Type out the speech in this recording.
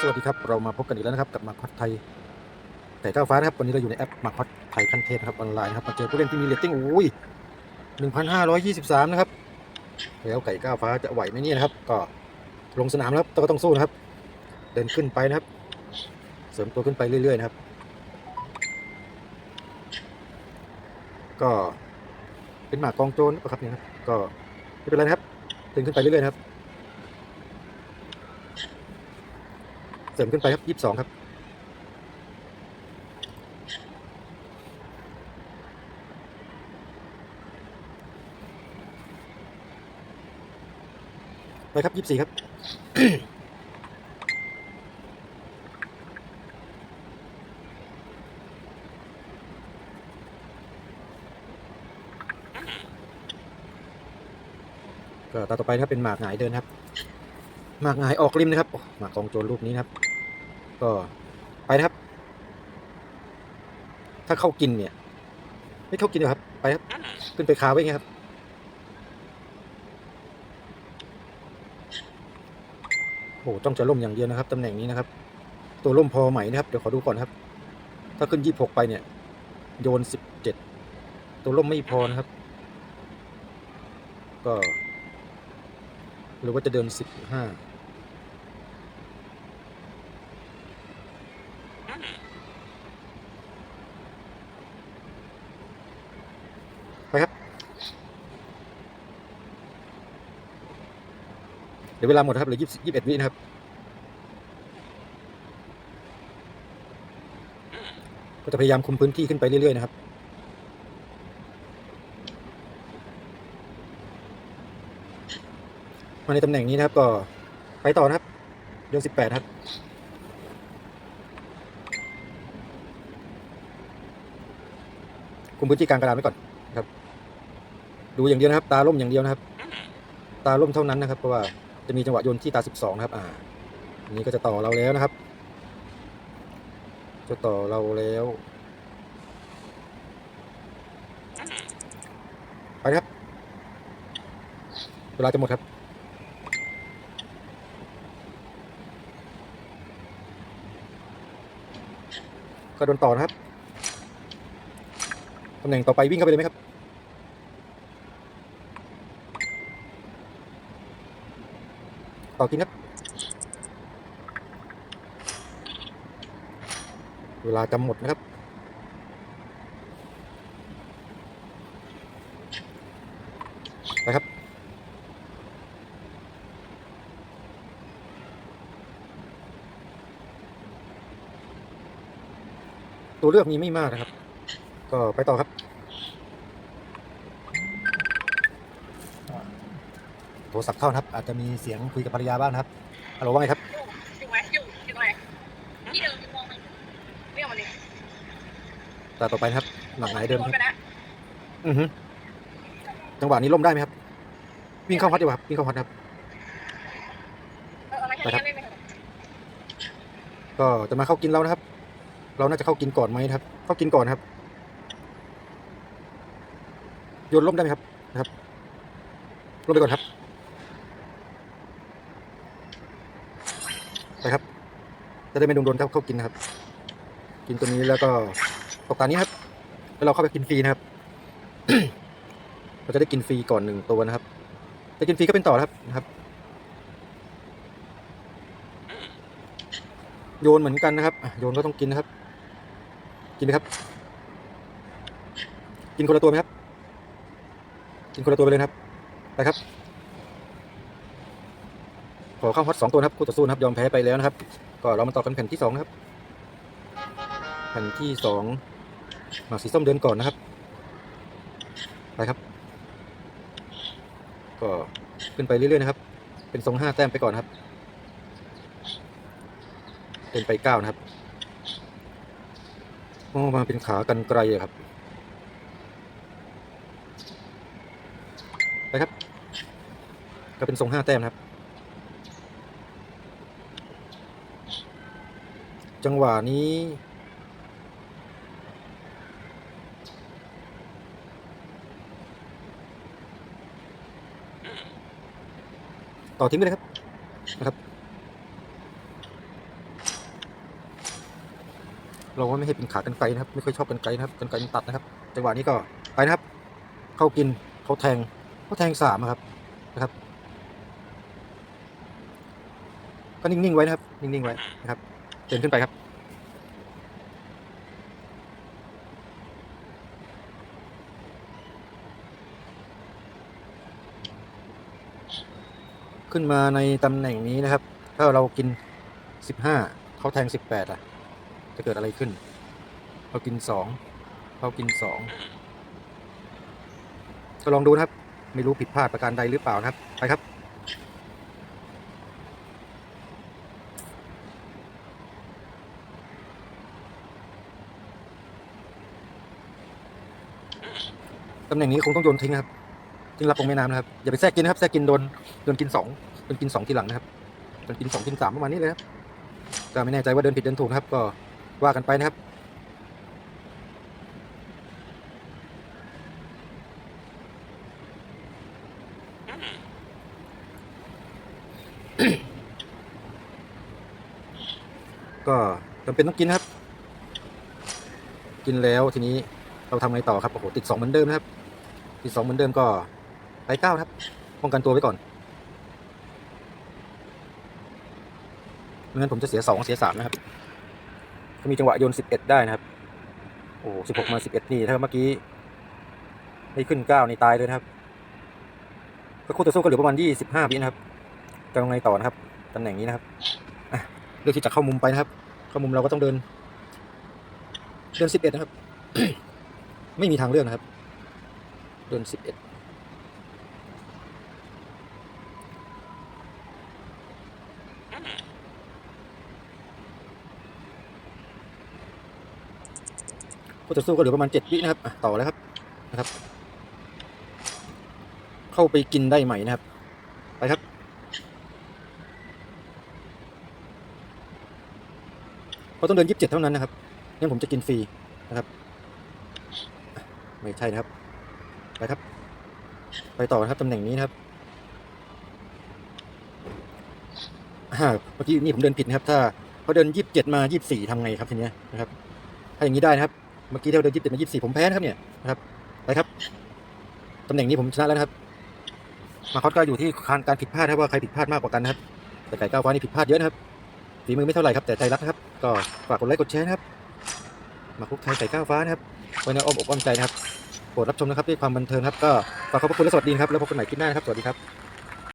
สวัสดีครับ เรามาพบกันอีกแล้วนะครับกับมาคอดไทยไก่ก้าวฟ้านะครับ วันนี้เราอยู่ในแอปมาคอดไทยขั้นเทพนครับออนไลน์ครับมาเจอผู้เล่นที่มีเรตติ้งอุ้ย1,523นะครับ แล้วไก่ก้าวฟ้าจะไหวไหมเนี่ยนะครับ ก็ลงสนามแล้วต่ก็ต้องสู้นะครับ เดินขึ้นไปนะครับ เสริมตัวขึ้นไปเรื่อยๆนะครับ ก็เป็นหมากกองโจรนะครับเนี่ยครับก็ไม่เป็นไรนะครับเดินขึ้นไปเรื่อยๆนะครับ เสริมขึ้นไปครับยี่สิบสองครับไปครับยี่สิบสี่ครับก็ตาต่อไปนะครับเป็นหมากหงายเดินครับ หมากหงายออกริมนะครับหมากกองโจรลูกนี้นะครับ ก็ไปนะครับ ถ้าเข้ากินเนี่ย ไม่เข้ากินเหรอครับ ไปครับ ขึ้นไปคาไว้ไงครับโอ้ต้องจะล่มอย่างเดียวนะครับตำแหน่งนี้นะครับ ตัวล่มพอไหมนะครับ เดี๋ยวขอดูก่อนครับ ถ้าขึ้นยี่หกไปเนี่ย โยนสิบเจ็ดตัวล่มไม่พอนะครับ ก็ หรือว่าจะเดินสิบห้า ไปครับ เดี๋ยวเวลาหมดนะครับเหลือยี่สิบยี่สิบเอ็ดวินะครับ ก็จะพยายามคุมพื้นที่ขึ้นไปเรื่อยๆนะครับมาในตำแหน่งนี้นะครับก็ไปต่อนะครับยนสิบแปดครับ คุมพื้นที่กลางกระดานไว้ก่อนนะครับ ดูอย่างเดียวนะครับ ตาล่มอย่างเดียวนะครับ ตาล่มเท่านั้นนะครับ เพราะว่าจะมีจังหวะโยนที่ตาสิบสองนะครับ อ่า นี้ก็จะต่อเราแล้วนะครับ จะต่อเราแล้วไปครับ เวลาจะหมดครับก็โดนต่อนะครับำแหน่งต่อไปวิ่งเข้าไปเลยไหมครับต่อกินครับ เวลาจะหมดนะครับ ไปครับ ตัวเลือกมีไม่มากนะครับ ก็ไปต่อครับโทรศัพท์เข้านะครับ อาจจะมีเสียงคุยกับภรรยาบ้างนะครับฮัลโหลว่าไงครับอยู่ไหมอยู่อยู่ตรงไหนที่เดิมที่มองมันไม่เอามาเลยตาต่อไปนะครับ หลังไหนเดิมครับอือฮึจังหวะนี้ล่มได้ไหมครับ วิ่งเข้าฮอตดีกว่าครับวิ่งเข้าฮอตครับไรแค่นี้เล่นไหมครับ ก็จะมาเข้ากินเรานะครับ เราน่าจะเข้ากินก่อนไหมครับ เข้ากินก่อนครับ โยนล่มได้ไหมครับนะครับล่มไปก่อนครับ ไปครับ จะได้ไม่โดนโดนเข้าเข้ากินนะครับ กินตัวนี้แล้วก็ตกตานี้ครับ แล้วเราเข้าไปกินฟรีนะครับ เราจะได้กินฟรีก่อนหนึ่งตัวนะครับจะกินฟรีก็เป็นต่อครับนะครับ โยนเหมือนกันนะครับโยนก็ต้องกินนะครับ กินไหมครับ กินคนละตัวไหมครับ กินคนละตัวไปเลยครับไปครับ ขอข้าฮอตสองตัวนะครับคู่ต่อสู้นะครับ ยอมแพ้ไปแล้วนะครับ ก็เรามาต่อกันแผ่นที่สองนะครับ แผ่นที่สองหมากสีส้มเดินก่อนนะครับไปครับ ก็ขึ้นไปเรื่อยๆนะครับ เป็นทรงห้าแต้มไปก่อนนครับ เป็นไปเก้านะครับโอ้มาเป็นขากันไกลครับ ไปครับ ก็เป็นทรงห้าแต้มครับ จังหวะนี้ ต่อทิ้งไปเลยครับนะครับเราว่าไม่ให้เป็นขากันไกลนะครับ ไม่ค่อยชอบกันไกลนะครับกันไกลมันตัดนะครับจังหวะนี้ก็ไปนะครับ เข้ากินเขาแทงเขาแทงสามครับนะครับ ก็นิ่งๆไว้นะครับ นิ่งๆไว้นะครับเดินขึ้นไปครับ ขึ้นมาในตำแหน่งนี้นะครับ ถ้าเรากินสิบห้าเขาแทงสิบแปดอะ จะเกิดอะไรขึ้นเขากินสองเขากินสองก็ลองดูนะครับ ไม่รู้ผิดพลาดประการใดหรือเปล่านะครับ ไปครับ ตำแหน่งนี้คงต้องโยนทิ้งนะครับ ทิ้งรับลงแม่น้ำนะครับ อย่าไปแทรกกินนะครับ แทรกกินโดน โดนกินสองโดนกินสองทีหลังนะครับ โดนกินสองกินสามประมาณนี้เลยครับก็ไม่แน่ใจว่าเดินผิดเดินถูกนะครับ ก็ว่ากันไปนะครับก็จำเป็นต้องกินครับ กินแล้วทีนี้ เราทำไงต่อครับโอ้โหติดสองเหมือนเดิมนะครับ ติดสองเหมือนเดิมก็ไปเก้าครับป้องกันตัวไว้ก่อนไม่งั้นผมจะเสียสองเสียสามนะครับก็มีจังหวะโยนสิบเอ็ดได้นะครับ โอ้สิบหกมาสิบเอ็ดนี่ถ้าเมื่อกี้ไม่ขึ้นเก้านี่ตายเลยนะครับก็คู่ต่อสู้ก็เหลือประมาณยี่สิบห้าวินะครับจะยังไงต่อนะครับตำแหน่งนี้นะครับเลือกที่จะเข้ามุมไปนะครับ เข้ามุมเราก็ต้องเดิน เดินสิบเอ็ดนะครับ ไม่มีทางเลือกนะครับเดินสิบเอ็ดคู่ต่อสู้ก็เหลือประมาณเจ็ดวินะครับต่อแล้วครับนะครับ เข้าไปกินได้ใหม่นะครับ ไปครับเขาะต้องเดินยี่สิบเจ็ดเท่านั้นนะครับงั้นผมจะกินฟรีนะครับ ไม่ใช่นะครับ ไปครับ ไปต่อนะครับตำแหน่งนี้นะครับอ่าเมื่อกี้นี่ผมเดินผิดนะครับ ถ้าเขาเดินยี่สิบเจ็ดมายี่สิบสี่ทำไงครับทีเนี้ยนะครับ ถ้าอย่างนี้ได้นะครับ เมื่อกี้เราเดินยี่สิบเจ็ดมายี่สิบสี่ผมแพ้นะครับเนี่ยนะครับไปครับตำแหน่งนี้ผมชนะแล้วนะครับ มาคอสก็อยู่ที่การการผิดพลาดครับว่าใครผิดพลาดมากกว่ากันนะครับแต่ไก่ก้าวฟ้านี่ผิดพลาดเยอะนะครับฝีมือไม่เท่าไหร่ครับแต่ใจรักนะครับ ก็ฝากกดไลค์กดแชร์นะครับ มาคลุกไทยใส่ก้าวฟ้านะครับไว้ในอ้อมอกอ้อมใจนะครับโปรดรับชมนะครับด้วยความบันเทิงครับก็ฝากขอบพระคุณและสวัสดีครับแล้วพบกันใหม่คลิปหน้านะครับสวัสดีครับ